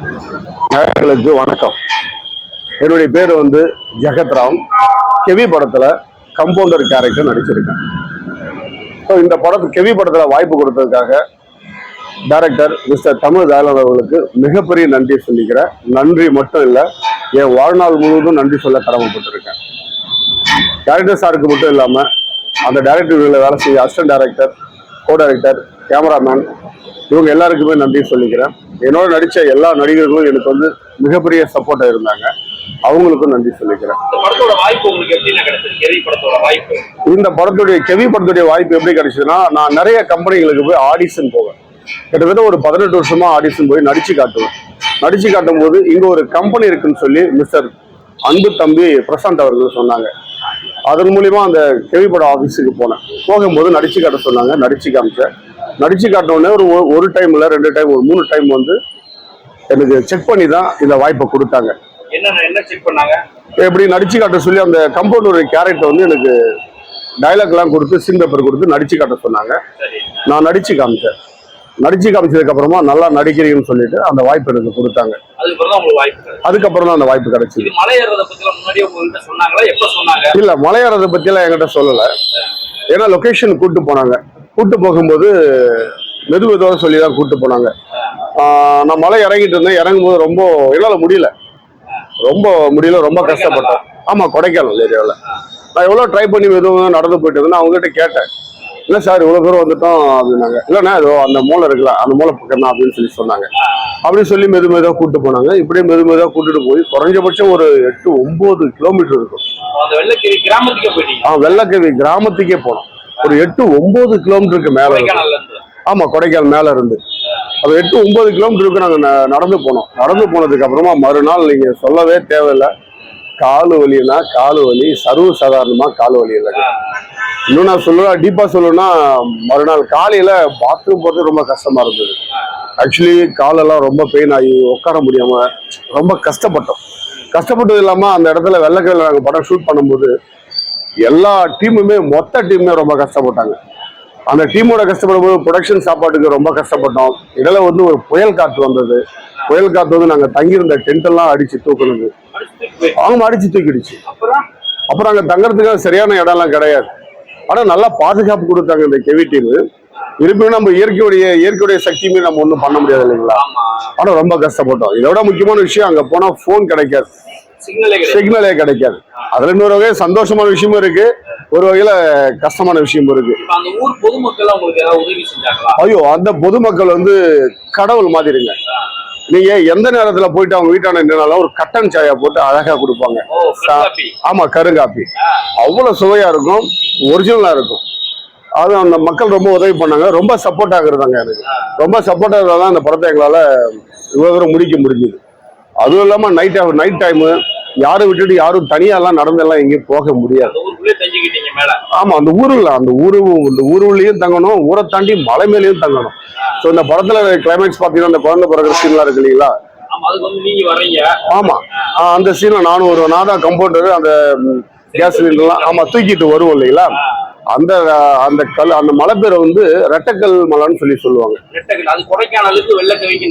நேயர்களுக்கு வணக்கம். என்னுடைய பேர் வந்து ஜெகத்ராம் கெவி படத்தில் கம்பவுண்டர் கேரக்டர் நடிச்சிருக்கேன். ஸோ இந்த படத்து கெவி படத்தில் வாய்ப்பு கொடுத்ததுக்காக டைரக்டர் மிஸ்டர் தமிழ் தயாளன் அவர்களுக்கு மிகப்பெரிய நன்றி சொல்லிக்கிறேன். நன்றி மட்டும் இல்லை என் வாழ்நாள் முழுவதும் நன்றி சொல்ல கடமைப்பட்டிருக்கேன். டேரக்டர் சாருக்கு மட்டும் இல்லாமல் அந்த டேரக்டர்களில் வேலை செய்ய assistant director co director cameraman. இவங்க எல்லாருக்குமே நன்றி சொல்லிக்கிறேன். என்னோட நடித்த எல்லா நடிகர்களும் எனக்கு வந்து மிகப்பெரிய சப்போர்ட்டாக இருந்தாங்க. அவங்களுக்கும் நன்றி சொல்லிக்கிறேன். இந்த படத்துடைய கெவி படத்துடைய வாய்ப்பு எப்படி கிடைச்சதுன்னா நான் நிறைய கம்பெனிகளுக்கு போய் ஆடிஷன் போவேன். கிட்டத்தட்ட ஒரு பதினெட்டு வருஷமா ஆடிஷன் போய் நடிச்சு காட்டுவேன். நடிச்சு காட்டும் போது இங்க ஒரு கம்பெனி இருக்குன்னு சொல்லி மிஸ்டர் அன்பு தம்பி பிரசாந்த் அவர்கள் சொன்னாங்க. அதன் மூலியமா அந்த கெவிப்பட ஆஃபீஸுக்கு போனேன். போகும்போது நடிச்சு காட்ட சொன்னாங்க. நடிச்சு காமிச்சேன். நடிச்சு காட்டின உடனே ஒரு ஒரு டைம் இல்லை ரெண்டு டைம் ஒரு மூணு டைம் வந்து எனக்கு செக் பண்ணி தான் இந்த வாய்ப்பை கொடுத்தாங்க. என்னென்ன என்ன செக் பண்ணாங்க? எப்படி நடிச்சு காட்ட சொல்லி அந்த கம்பவுண்டர் கேரக்டர் வந்து எனக்கு டைலாக்லாம் கொடுத்து சீன் பேப்பர் கொடுத்து நடிச்சு காட்ட சொன்னாங்க. நான் நடிச்சு காமிச்சேன். நடிச்சு காமிச்சதுக்கு அப்புறமா நல்லா நடிக்கிறீங்கன்னு சொல்லிட்டு அந்த வாய்ப்பு எனக்கு கொடுத்தாங்க. அதுக்கப்புறம் தான் அந்த வாய்ப்பு கிடைச்சிது. இது மலை ஏறத பத்தி இல்ல பத்தியெல்லாம் என்கிட்ட சொல்லல. ஏன்னா லொகேஷன் கூட்டு போனாங்க. கூட்டு போகும்போது மெது மெதுவாக சொல்லி தான் கூட்டு போனாங்க நான் மலை இறங்கிட்டு இருந்தேன். இறங்கும் போது ரொம்ப என்னால முடியல. ரொம்ப முடியல ரொம்ப கஷ்டப்பட்டேன். ஆமா கொடைக்கானல் ஏரியாவில். நான் எவ்வளோ ட்ரை பண்ணி மெதுவாக நடந்து போயிட்டு இருந்தேன் அவங்க கிட்ட கேட்டேன். இல்லை சார் இவ்வளோ தூரம் வந்துட்டோம் அப்படின்னாங்க. இல்லைண்ணா ஏதோ அந்த மூளை இருக்குல்ல அந்த மூளை பக்கம் தான் அப்படின்னு சொல்லி சொன்னாங்க. அப்படின்னு சொல்லி மெது மெதுவாக கூட்டு போனாங்க. இப்படியே மெது மெதுவாக கூட்டிட்டு போய் குறைஞ்சபட்சம் ஒரு எட்டு ஒன்பது கிலோமீட்டர் இருக்கும். வெள்ளக்கேரி கிராமத்துக்கே போயிட்டீங்க. ஆ வெள்ளக்கவி கிராமத்துக்கே போனோம். ஒரு எட்டு ஒன்பது கிலோமீட்டருக்கு மேல ஆமா கொடைக்கானல் மேல இருந்து. அது எட்டு ஒன்பது கிலோமீட்டருக்கு நாங்க நடந்து போனோம். நடந்து போனதுக்கு அப்புறமா மறுநாள் நீங்க சொல்லவே தேவையில்லை. காலு வலினா காலு வலி சர்வ சாதாரணமா காலு வலி இல்லை. இன்னும் நான் சொல்லுவேன் டீப்பா சொல்லணும்னா மறுநாள் காலையில பாத்ரூம் போறது ரொம்ப கஷ்டமா இருந்தது. ஆக்சுவலி காலெல்லாம் ரொம்ப பெயின் ஆகி உட்கார முடியாம ரொம்ப கஷ்டப்பட்டோம். கஷ்டப்பட்டது இல்லாம அந்த இடத்துல வெள்ளக்கையில் நாங்கள் படம் ஷூட் பண்ணும்போது எல்லா டீமுமே மொத்த டீமுமே ரொம்ப கஷ்டப்பட்டாங்க. அந்த டீமோட கஷ்டப்படும் போது ப்ரொடக்ஷன் சாப்பாட்டுக்கு ரொம்ப கஷ்டப்பட்டோம். இடையில வந்து ஒரு புயல் காற்று வந்தது. புயல் காற்று வந்து நாங்கள் தங்கியிருந்த டென்ட் எல்லாம் அடிச்சு தூக்குனது. அடிச்சுட்டு போய் அவங்க அடிச்சு தூக்கிடுச்சு. அப்புறம் அங்கே தங்கறதுக்கு சரியான இடம்லாம் கிடையாது. ஆனால் நல்லா பாதுகாப்பு கொடுத்தாங்க இந்த கெவி டீம் இருப்பினும் நம்ம இயற்கையுடைய இயற்கையுடைய சக்தியுமே நம்ம ஒன்றும் பண்ண முடியாது இல்லைங்களா? ஆனால் ரொம்ப கஷ்டப்பட்டோம். இதோட முக்கியமான விஷயம் அங்கே போனால் ஃபோன் கிடைக்காது. சிக்னலே கிடைக்காது. அதுல இன்னொரு வகை சந்தோஷமான விஷயமும் இருக்கு. ஒரு வகையில கஷ்டமான விஷயமும் இருக்கு. ஐயோ அந்த பொதுமக்கள் வந்து கடவுள் மாதிரிங்க. நீங்க எந்த நேரத்துல போயிட்டு அவங்க வீட்டான நின்னாலும் ஒரு கட்டன் சாயா போட்டு அழகா கொடுப்பாங்க. ஆமா கருங்காப்பி. அவ்வளவு சுவையா இருக்கும். ஒரிஜினலா இருக்கும். அது அந்த மக்கள் ரொம்ப உதவி பண்ணாங்க. ரொம்ப சப்போர்ட் ஆகுறதாங்க எனக்கு ரொம்ப சப்போர்ட் ஆகுறதா அந்த படத்தை எங்களால இவ்வளவு தூரம் முடிக்க முடிஞ்சுது. அதுவும் இல்லாம நைட் நைட் டைமு யாரும் விட்டுட்டு யாரும் தனியாலாம் நடந்தெல்லாம் எங்கேயும் போக முடியாது. ஆமா அந்த ஊருல அந்த ஊரு இந்த ஊருலயும் தங்கணும் ஊரை தாண்டி மலை மேலேயும் தங்கணும். ஸோ இந்த படத்துல கிளைமேக்ஸ் பாத்தீங்கன்னா அந்த குழந்தை பிறகுற சீன்லாம் இருக்கு இல்லைங்களா? ஆமா அந்த சீன்ல நானும் நான் தான் கம்பவுண்டர் அந்த கேஸ் சிலிண்டர்லாம் ஆமா தூக்கிட்டு வருவோம் இல்லைங்களா? அந்த அந்த கல் அந்த மலை பேரை வந்து ரெட்டக்கல் மலைன்னு சொல்லி சொல்லுவாங்க.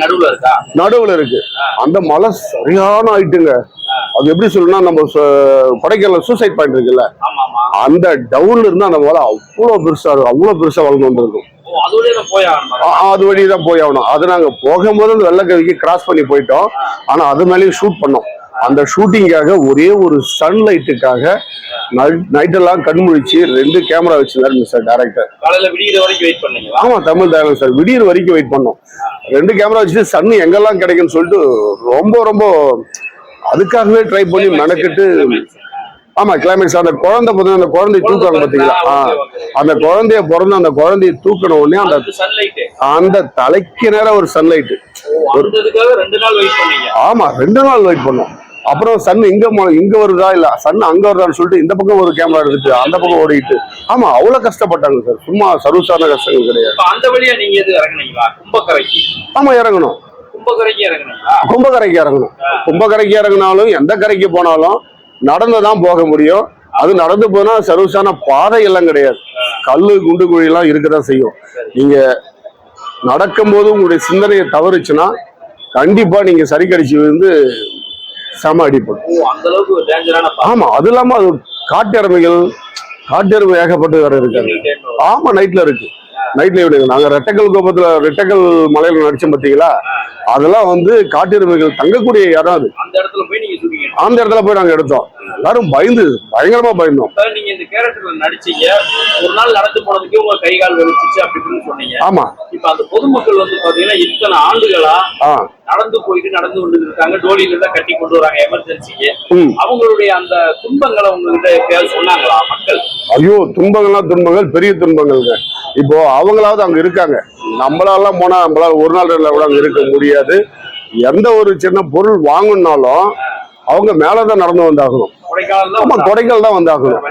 நடுவுல இருக்கா? நடுவுல இருக்கு. அந்த மலை சரியான ஆயிட்டுங்க அது எப்படி சொல்லணும்னா நம்ம கொடைக்கானல் சூசைட் பாயிண்ட் இருக்குல்ல? அந்த டவுன்ல இருந்து அந்த மலை அவ்வளோ பெருசா இருக்கும் அவ்வளோ பெருசா வளர்ந்து வந்திருக்கும். அது வழி தான் போய் ஆகணும் அது நாங்க போகும்போது அந்த வெள்ளக்கவிக்கு கிராஸ் பண்ணி போயிட்டோம். ஆனா அது மேலேயும் ஷூட் பண்ணோம். அந்த ஷூட்டிங்காக ஒரே ஒரு சன்லைட்டுக்காக நைட்டெல்லாம் கண்முழிச்சு ரெண்டு கேமரா வச்சிருந்தாரு மிஸ்டர் டைரக்டர் ஆமா தமிழ் தயாளன் சார். விடியற் வரைக்கும் வெயிட் பண்ணோம். ரெண்டு கேமரா வச்சுட்டு சன் எங்கெல்லாம் கிடைக்கும்னு சொல்லிட்டு ரொம்ப ரொம்ப அதுக்காகவே ட்ரை பண்ணி மெனக்கிட்டு ஆமா கிளைமேக்ஸ் அந்த குழந்தை பார்த்தீங்கன்னா அந்த குழந்தைய தூக்குறாங்க பாத்தீங்களா? அந்த குழந்தைய பிறந்து அந்த குழந்தைய தூக்கின உடனே அந்த அந்த தலைக்கு நேரம் ஒரு சன்லைட் ஆமா ரெண்டு நாள் வெயிட் பண்ணோம். அப்புறம் சன் இங்க இங்க வருதா? இல்ல சன் அங்க வருதான்னு சொல்லிட்டு இந்த பக்கம் ஒரு கேமரா எடுத்துட்டு அந்த பக்கம் ஓடிட்டு. ஆமா அவ்வளவு கஷ்டப்பட்டாங்க சார். சும்மா சர்வசாதாரண கஷ்டங்கள் கிடையாது. அந்த வழியா நீங்க எது இறங்குனீங்களா கும்பக்கரைக்கு ஆமா இறங்கணும். கும்பக்கரைக்கு இறங்குனீங்களா? கும்பகரைக்கு இறங்கணும். கும்பகரைக்கு இறங்கினாலும் எந்த கரைக்கு போனாலும் நடந்து தான் போக முடியும். அது நடந்து போனா சர்வசான பாதை எல்லாம் கிடையாது. கல்லு குண்டு குழி எல்லாம் இருக்கதான் செய்யும். நீங்க நடக்கும்போது உங்களுடைய சிந்தனையை தவறுச்சுன்னா கண்டிப்பா நீங்க சரி கடிச்சு வந்து செம அடிப்படும் ஆமா அது இல்லாம அது காட்டு எருமைகள் காட்டு எருமை ஏகப்பட்டு வேற இருக்காங்க ஆமா நைட்ல இருக்கு. நைட்ல விடுங்க நாங்க ரெட்டக்கல் கோபத்துல ரெட்டக்கல் மலையில நடிச்சோம் பாத்தீங்களா? அதெல்லாம் வந்து காட்டு எருமைகள் தங்கக்கூடிய இடம் அது. அந்த இடத்துல போய் நீங்க அந்த இடத்துல போய் நாங்க எடுத்தோம். எல்லாரும் பயந்து பயங்கரமா பயந்தோம். நீங்க இந்த கேரக்டர்ல நடிச்சீங்க. ஒரு நாள் நடந்து போனதுக்கே உங்க கை கால் வெளிச்சிச்சு அப்படி இப்படின்னு சொன்னீங்க. ஆமா. இப்ப அந்த பொதுமக்கள் வந்து பாத்தீங்கன்னா இத்தனை ஆண்டுகளா நடந்து போயிட்டு நடந்து கொண்டு இருக்காங்க டோலியில தான் கட்டி கொண்டு வராங்க எமர்ஜென்சிக்கு. அவங்களுடைய அந்த துன்பங்களை உங்ககிட்ட எப்பயாவது சொன்னாங்களா மக்கள்? ஐயோ துன்பங்கள்லாம் துன்பங்கள் பெரிய துன்பங்கள்ங்க. இப்போ அவங்களாவது அங்க இருக்காங்க. நம்மளாலாம் போனா நம்மளால ஒரு நாள் கூட அங்க இருக்க முடியாது. எந்த ஒரு சின்ன பொருள் வாங்கணும்னாலும் அவங்க மேலதான் நடந்து வந்தாகணும். ஆமா தான் கொடைக்கால் தான் வந்தாகணும்.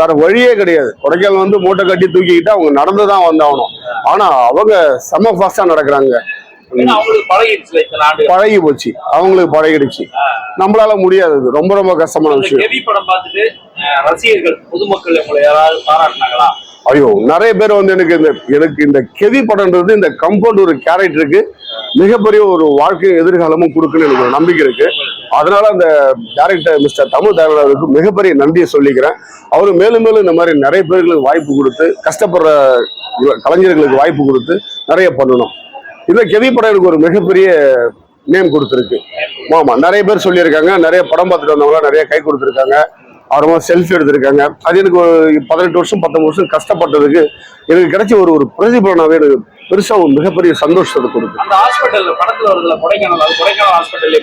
வேற வழியே கிடையாது. கொடைக்கால் வந்து மூட்டை கட்டி தூக்கிக்கிட்டு அவங்க நடந்து தான் வந்தாகணும். ஆனா அவங்க செம ஃபாஸ்டா நடக்கிறாங்க. பழகி போச்சு. அவங்களுக்கு பழகிடுச்சு. நம்மளால முடியாது. ரொம்ப ரொம்ப கஷ்டமான விஷயம். ஐயோ நிறைய பேர் வந்து எனக்கு இந்த எனக்கு இந்த கெதி படம்ன்றது இந்த கம்பவுண்ட் ஒரு கேரக்டருக்கு மிகப்பெரிய ஒரு வாழ்க்கை எதிர்காலமும் கொடுக்குன்னு எனக்கு ஒரு நம்பிக்கை இருக்கு. அதனால அந்த டேரக்டர் மிஸ்டர் தமிழ் தயாரிக்கு மிகப்பெரிய நன்றியை சொல்லிக்கிறேன். அவரு மேலும் மேலும் இந்த மாதிரி நிறைய பேர்களுக்கு வாய்ப்பு கொடுத்து கஷ்டப்படுற கலைஞர்களுக்கு வாய்ப்பு கொடுத்து நிறைய பண்ணணும். இதில் கெவி படம் எனக்கு ஒரு மிகப்பெரிய நேம் கொடுத்துருக்கு. ஆமாம் நிறைய பேர் சொல்லியிருக்காங்க நிறைய படம் பார்த்துட்டு வந்தவங்களாம் நிறைய கை கொடுத்துருக்காங்க. அப்புறமா செல்ஃபி எடுத்திருக்காங்க. அது எனக்கு ஒரு பதினெட்டு வருஷம் பத்தொன்பது வருஷம் கஷ்டப்பட்டதுக்கு எனக்கு கிடைச்ச ஒரு ஒரு பிரதிபலனாவே எனக்கு பெருசா ஒரு மிகப்பெரிய சந்தோஷத்தை கொடுக்கு அந்த ஹாஸ்பிட்டல் படத்துல வருதுல கொடைக்கானல் அது கொடைக்கானல் ஹாஸ்பிட்டல்லே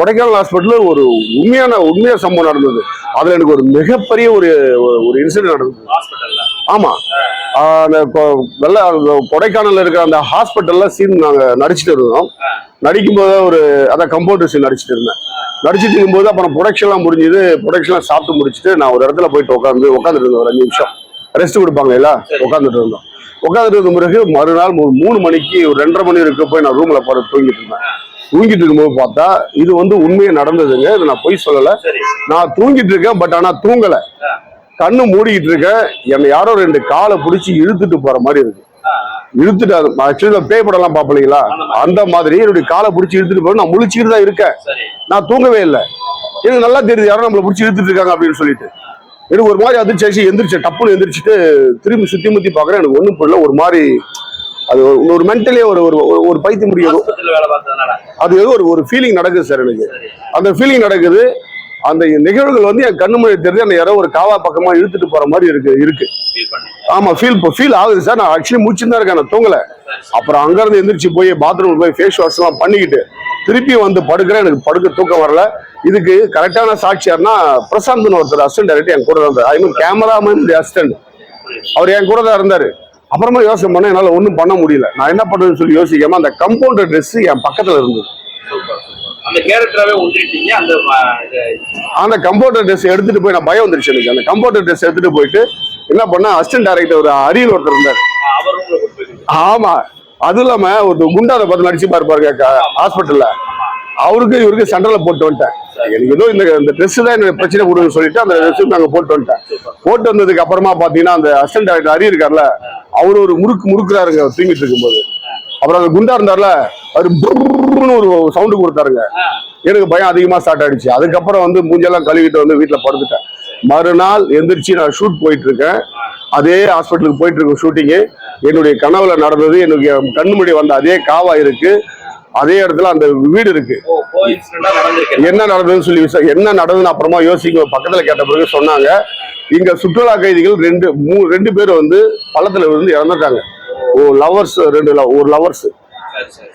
கொடைக்கானல் ஒரு உண்மையான உண்மையா சம்பவம் நடந்தது. அதுல எனக்கு ஒரு மிகப்பெரிய ஒரு ஒரு இன்சிடென்ட் நடந்தது. ஹாஸ்பிட்டல்ல ஆமா. ஆஹ் அந்த வெள்ள அந்த கொடைக்கானல்ல இருக்கிற அந்த ஹாஸ்பிட்டல்ல சீன் நாங்க நடிச்சிட்டு இருந்தோம். நடிக்கும் போது ஒரு அதான் கம்பவுண்டர் சீன் நடிச்சிட்டு இருந்தேன். நடிச்சிட்டு இருக்கும்போது அப்புறம் ப்ரொடக்ஷன்லாம் முடிஞ்சது ப்ரொடக்ஷன்லாம் சாப்பிட்டு முடிச்சுட்டு நான் ஒரு இடத்துல போயிட்டு உட்காந்து உட்காந்துட்டு இருந்தேன் ஒரு அஞ்சு நிமிஷம். ரெஸ்ட் கொடுப்பாங்க இல்ல உட்காந்துட்டு இருந்தோம். உட்காந்துட்டு இருந்த பிறகு மறுநாள் ஒரு மூணு மணிக்கு ஒரு ரெண்டரை மணி இருக்க போய் நான் ரூம்ல போற தூங்கிட்டு இருந்தேன். தூங்கிட்டு இருக்கும்போது பார்த்தா இது வந்து உண்மையை நடந்ததுங்க. இது நான் பொய் சொல்லல. நான் தூங்கிட்டு இருக்கேன் பட் ஆனா தூங்கல. கண்ணு மூடிக்கிட்டு இருக்கேன். என்னை யாரோ ரெண்டு காலை பிடிச்சி இழுத்துட்டு போற மாதிரி இருக்கு. இழுத்துட்டு ஆக்சுவலி பேய் படம்லாம் பாப்பீங்களா அந்த மாதிரி என்னுடைய காலை பிடிச்சி இழுத்துட்டு போற நான் முழிச்சுக்கிட்டு தான் இருக்கேன். நான் தூங்கவே இல்லை. எனக்கு நல்லா தெரியுது யாரோ நம்மளை பிடிச்சி இழுத்துட்டு இருக்காங்க அப்படின்னு சொல்லிட்டு. எனக்கு ஒரு மாதிரி அதிர்ச்சி எந்திரிச்சு டப்புன்னு எந்திரிச்சிட்டு திரும்பி சுத்தி முத்தி பாக்குறேன் எனக்கு ஒண்ணும் புரியல ஒரு மாதிரி அது ஒரு- மென்டலே ஒரு ஒரு ஒரு- பைத்திய முடியும் அது ஏதோ ஒரு ஒரு ஃபீலிங் நடக்குது சார் எனக்கு. அந்த ஃபீலிங் நடக்குது. அந்த நிகழ்வுகள் வந்து என் கண்ணு மொழி தெரிஞ்சு அந்த யாரோ ஒரு காவா பக்கமா இழுத்துட்டு போற மாதிரி இருக்கு இருக்கு. ஆமா ஃபீல் ஃபீல் ஆகுது சார். நான் ஆக்சுவலி தான் இருக்கேன் நான் தூங்கல. அப்புறம் அங்க இருந்து எந்திரிச்சு போய் பாத்ரூம் போய் ஃபேஸ் வாஷ் எல்லாம் பண்ணிக்கிட்டு திருப்பி வந்து படுக்கிறேன். எனக்கு படுக்க தூக்கம் வரல. இதுக்கு கரெக்டான சாட்சி யாருன்னா பிரசாந்த்னு ஒருத்தர் அசிஸ்டன்ட் டைரக்டர் என் கூட தான் இருந்தார் ஐ மீன் கேமராமேன் அசிஸ்டன்ட் அவர் என் கூட தான் இருந்தாரு. அப்புறமா யோசனை பண்ண என்னால ஒன்றும் பண்ண முடியல. நான் என்ன பண்றதுன்னு சொல்லி யோசிக்காம அந்த கம்பவுண்டர் ட்ரெஸ் என் பக்கத்துல இருந்தது. அந்த கேரக்டராவே ஒன்றிட்டீங்க அந்த அந்த கம்பவுண்டர் ட்ரெஸ் எடுத்துட்டு போய் நான் பயம் வந்துருச்சு எனக்கு. அந்த கம்பவுண்டர் ட்ரெஸ் எடுத்துட்டு போயிட்டு என்ன பண்ண அசிஸ்டன்ட் டைரக்டர் ஒரு அரியல் ஒருத்தர் இருந்தார். ஆமா. அது இல்லாம ஒரு குண்டாத பார்த்து நடிச்சு பாருப்பாருங்க ஹாஸ்பிட்டல்ல அவருக்கு இவருக்கு சண்டல போட்டு வந்துட்டேன். எனக்கு ஏதோ இந்த இந்த ட்ரெஸ் தான் எனக்கு பிரச்சனை கொடுன்னு சொல்லிட்டு அந்த ட்ரெஸ் நாங்க போட்டு வந்துட்டேன். போட்டு வந்ததுக்கு அப்புறமா பாத்தீங்கன்னா அந்த அசிஸ்டன்ட் டைரக்டர் அரி இருக்கார்ல அவரு ஒரு முறுக்கு முறுக்குறாருங்க தூங்கிட்டு இருக்கும்போது. அப்புறம் அந்த குண்டா இருந்தார்ல அவரு புர்ருன்னு ஒரு சவுண்டு கொடுத்தாருங்க. எனக்கு பயம் அதிகமா ஸ்டார்ட் ஆயிடுச்சு. அதுக்கப்புறம் வந்து மூஞ்செல்லாம் கழுவிட்டு வந்து வீட்டுல படுத்துட்டேன். மறுநாள் எந்திரிச்சு நான் ஷூட் போயிட்டு இருக்கேன் அதே ஹாஸ்பிட்டலுக்கு போயிட்டு இருக்கேன் ஷூட்டிங்கு என்னுடைய கனவுல நடந்தது. என்னுடைய கண்ணு முடி வந்த அதே காவா இருக்கு. அதே இடத்துல அந்த வீடு இருக்கு. என்ன நடந்ததுன்னு சொல்லி என்ன நடந்ததுன்னு அப்புறமா யோசிக்க பக்கத்துல கேட்ட பிறகு சொன்னாங்க. இங்க சுற்றுலா கைதிகள் ரெண்டு மூ ரெண்டு பேர் வந்து பள்ளத்துல விழுந்து இறந்துட்டாங்க. ஒரு லவர்ஸ் ரெண்டு lo- ஒரு லவர்ஸ்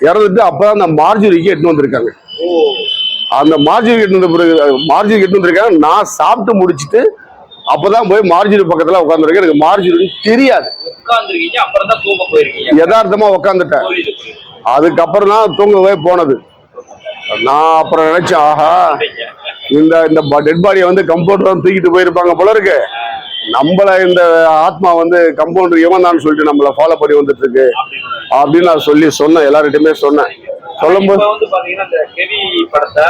இறந்துட்டு அப்பதான் அந்த மார்ஜுரிக்கு எட்டு வந்திருக்காங்க. ஓ அந்த மார்ஜரி எட்டு வந்த பிறகு மார்ஜரி எட்டு வந்திருக்காங்க. நான் சாப்பிட்டு முடிச்சிட்டு அப்பதான் போய் மார்ஜரி பக்கத்துல உட்காந்துருக்கேன் எனக்கு மார்ஜரி தெரியாது. யதார்த்தமா உட்காந்துட்டேன் அதுக்கப்புறம் தான் தூங்கவே போனது. நான் அப்புறம் நினைச்சேன் ஆஹா. இந்த இந்த டெட் பாடியை வந்து கம்பவுண்டர் வந்து தூக்கிட்டு போயிருப்பாங்க போல இருக்கு. நம்மள இந்த ஆத்மா வந்து கம்பவுண்டர் இவன் தான் சொல்லிட்டு நம்மள ஃபாலோ பண்ணி வந்துட்டு இருக்கு அப்படின்னு நான் சொல்லி சொன்னேன் எல்லார்கிட்டயுமே சொன்னேன். சொல்லும்போது வந்து பாத்தீங்கன்னா இந்த ஹெவி படத்தை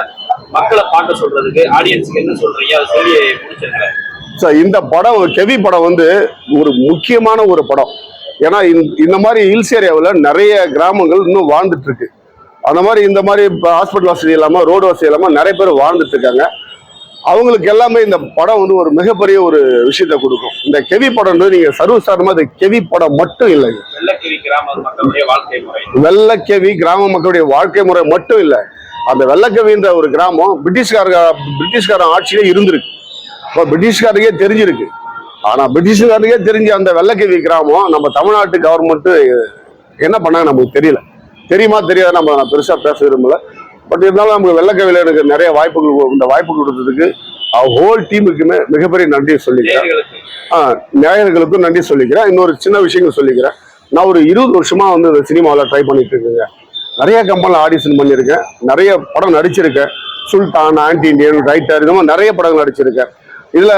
மக்களை பார்க்க சொல்றதுக்கு ஆடியன்ஸ்க்கு என்ன சொல்றீங்க? அதை சொல்லி முடிச்சிருங்க. So, இந்த படம் கெவி படம் வந்து ஒரு முக்கியமான ஒரு படம். ஏன்னா இந்த- மாதிரி ஹில்ஸ் ஏரியாவில் நிறைய கிராமங்கள் இன்னும் வாழ்ந்துட்டு இருக்கு அந்த மாதிரி இந்த மாதிரி ஹாஸ்பிட்டல் வசதி இல்லாமல் ரோடு வசதி இல்லாமல் நிறைய பேர் வாழ்ந்துட்டு இருக்காங்க அவங்களுக்கு எல்லாமே இந்த படம் வந்து ஒரு மிகப்பெரிய ஒரு விஷயத்தை கொடுக்கும். இந்த கெவி படம்ன்றது நீங்க சர்வசாதாரணமா இது கெவி படம் மட்டும் முறை. வெள்ளக்கெவி கிராம மக்களுடைய வாழ்க்கை முறை மட்டும் இல்லை. அந்த வெள்ளக்கெவின்ற ஒரு கிராமம் பிரிட்டிஷ்கார பிரிட்டிஷ்காரன் ஆட்சியிலே இருந்திருக்கு. இப்போ பிரிட்டிஷ்காரருக்கே தெரிஞ்சிருக்கு. ஆனா பிரிட்டிஷ்காரருக்கே தெரிஞ்ச அந்த வெள்ளக்கெவி கிராமம் நம்ம தமிழ்நாட்டு கவர்மெண்ட் என்ன பண்ணாங்க நமக்கு தெரியல. தெரியுமா தெரியாத நம்ம நான் பெருசா பேச விரும்பல. பட் இருந்தாலும் நமக்கு வெள்ளக்கவில எனக்கு நிறைய வாய்ப்புகள் இந்த வாய்ப்பு கொடுத்ததுக்கு ஹோல் டீமுக்குமே மிகப்பெரிய நன்றியை சொல்லிக்கிறேன். ஆ, நேயர்களுக்கும் நன்றி சொல்லிக்கிறேன். இன்னொரு சின்ன விஷயங்கள் சொல்லிக்கிறேன். நான் ஒரு இருபது வருஷமா வந்து இந்த சினிமாவில் ட்ரை பண்ணிட்டு இருக்கேங்க நிறைய கம்பெனியில் ஆடிஷன் பண்ணியிருக்கேன். நிறைய படம் நடிச்சிருக்கேன். சுல்தான் ஆன்டி இண்டியன் ரைட்டர் இந்த மாதிரி நிறைய படங்கள் நடிச்சிருக்கேன். இதில்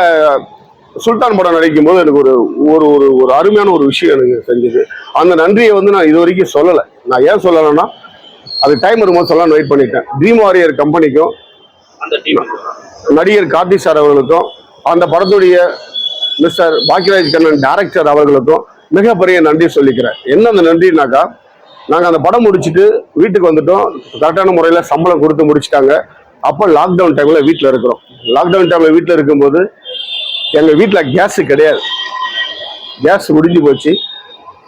சுல்தான் படம் நடிக்கும் போது எனக்கு ஒரு ஒரு ஒரு ஒரு அருமையான ஒரு விஷயம் எனக்கு செஞ்சது அந்த நன்றியை வந்து நான் இது வரைக்கும் சொல்லலை. நான் ஏன் சொல்லலைன்னா அது டைம் வரும்போது சொல்லலாம்னு வெயிட் பண்ணிட்டேன். ட்ரீம் வாரியர் கம்பெனிக்கும் நடிகர் கார்த்திக் சார் அவர்களுக்கும் அந்த படத்துடைய மிஸ்டர் பாக்கியராஜ் கண்ணன் டைரக்டர் அவர்களுக்கும் மிகப்பெரிய நன்றி சொல்லிக்கிறேன். என்ன அந்த நன்றினாக்கா நாங்கள் அந்த படம் முடிச்சுட்டு வீட்டுக்கு வந்துட்டோம். கரெக்டான முறையில் சம்பளம் கொடுத்து முடிச்சிட்டாங்க. அப்போ லாக்டவுன் டைமில் வீட்டில் இருக்கிறோம். லாக்டவுன் டைமில் வீட்டில் இருக்கும்போது எங்கள் வீட்டில் கேஸு கிடையாது. கேஸ் முடிஞ்சு போச்சு.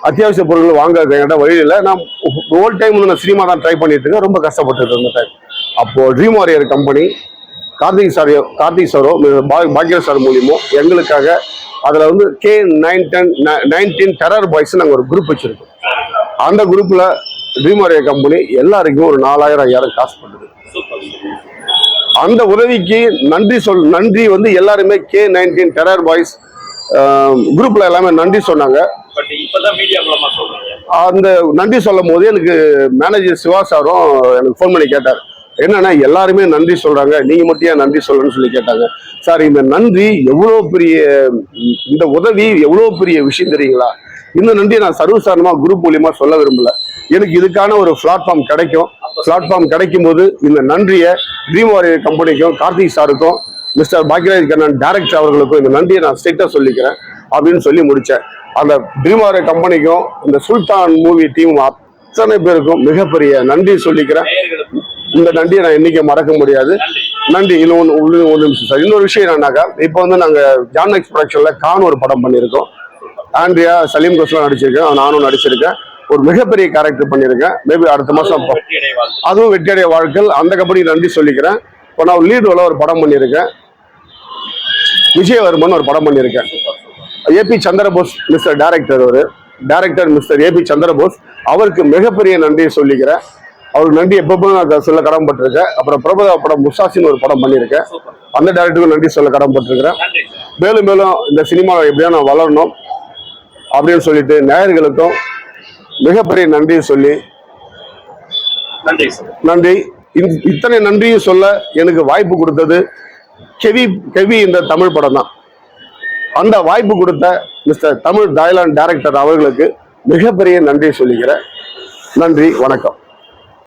அத்தியாவசிய பொருட்கள் வாங்க என்கிட்ட வழி நான் ஓல் டைம் வந்து நான் சினிமா தான் ட்ரை பண்ணிட்டு இருக்கேன். ரொம்ப கஷ்டப்பட்டு இருந்த டைம் அப்போது Dream Warrior company Karthik sir Karthik sorrow பாக்யர் சார் மூலியமோ எங்களுக்காக அதில் வந்து K nine ten nineteen terror boys நாங்கள் ஒரு குரூப் வச்சுருக்கோம். அந்த குரூப்பில் ட்ரீம் வாரியர் கம்பெனி எல்லாருக்கும் ஒரு நாலாயிரம் ஐயாயிரம் காசு பண்ணுது அந்த உதவிக்கு நன்றி சொல் நன்றி வந்து எல்லாருமே கே நைன்டீன் டெரர் பாய்ஸ் குரூப்பில் எல்லாமே நன்றி சொன்னாங்க. அந்த நன்றி சொல்லும் போது எனக்கு மேனேஜர் சிவா சாரும் எனக்கு ஃபோன் பண்ணி கேட்டார். என்னன்னா எல்லாருமே நன்றி சொல்றாங்க. நீங்க மட்டும் ஏன் நன்றி சொல்லணும்னு சொல்லி கேட்டாங்க. சார் இந்த நன்றி எவ்வளோ பெரிய இந்த உதவி எவ்வளோ பெரிய விஷயம் தெரியுங்களா? இந்த நன்றியை நான் சர்வசாரணமாக குரூப் மூலியமா சொல்ல விரும்பல. எனக்கு இதுக்கான ஒரு பிளாட்ஃபார்ம் கிடைக்கும். பிளாட்ஃபார்ம் கிடைக்கும் போது இந்த நன்றியை ட்ரீம் வாரியர் கம்பெனிக்கும் கார்த்திக் சாருக்கும் மிஸ்டர் பாக்யராஜ் கண்ணன் டைரக்டர் அவர்களுக்கும் இந்த நன்றியை நான் ஸ்ட்ரிக்டாக சொல்லிக்கிறேன் அப்படின்னு சொல்லி முடித்தேன் அந்த ட்ரீம் கம்பெனிக்கும் இந்த சுல்தான் மூவி டீம் அத்தனை பேருக்கும் மிகப்பெரிய நன்றி சொல்லிக்கிறேன். இந்த நன்றியை நான் என்னைக்கு மறக்க முடியாது. நன்றி. இது ஒன்று ஒரு ஒரு நிமிஷம் சார். இன்னொரு விஷயம் என்னன்னாக்கா இப்போ வந்து நாங்கள் ஜான் எக்ஸ் ப்ரொடக்ஷனில் கான் ஒரு படம் பண்ணியிருக்கோம். ஆண்ட்ரியா சலீம் கோஸ்லாம் நடிச்சிருக்கேன் நானும் நடிச்சிருக்கேன். ஒரு மிகப்பெரிய கேரக்டர் பண்ணியிருக்கேன். மேபி அடுத்த மாதம் அதுவும் வெற்றியடைய வாழ்க்கை அந்த கம்பெனி நன்றி சொல்லிக்கிறேன். இப்போ நான் லீட் ரோல ஒரு படம் பண்ணியிருக்கேன். விஜயவர்மன் ஒரு படம் பண்ணியிருக்கேன். A B Chandrabose mister director ஒரு director mister A B Chandrabose. அவருக்கு மிகப்பெரிய நன்றியை சொல்லிக்கிறேன். அவருக்கு நன்றி எப்பப்போ நான் சொல்ல கடமைப்பட்டிருக்கேன். அப்புறம் பிரபுதா படம் முசாசின்னு ஒரு படம் பண்ணியிருக்கேன். அந்த டேரக்டருக்கும் நன்றி சொல்ல கடமைப்பட்டிருக்கிறேன். மேலும் மேலும் இந்த சினிமாவில் எப்படியா நான் வளரணும் அப்படின்னு சொல்லிட்டு நேயர்களுக்கும் மிகப்பெரிய நன்றியை சொல்லி நன்றி இத்தனை நன்றியும் சொல்ல எனக்கு வாய்ப்பு கொடுத்தது கெவி கெவி இந்த தமிழ் படம் தான் அந்த வாய்ப்பு கொடுத்த மிஸ்டர் தமிழ் தாய்லாந்து டைரக்டர் அவர்களுக்கு மிகப்பெரிய நன்றி சொல்லிக்கிறேன். நன்றி வணக்கம்.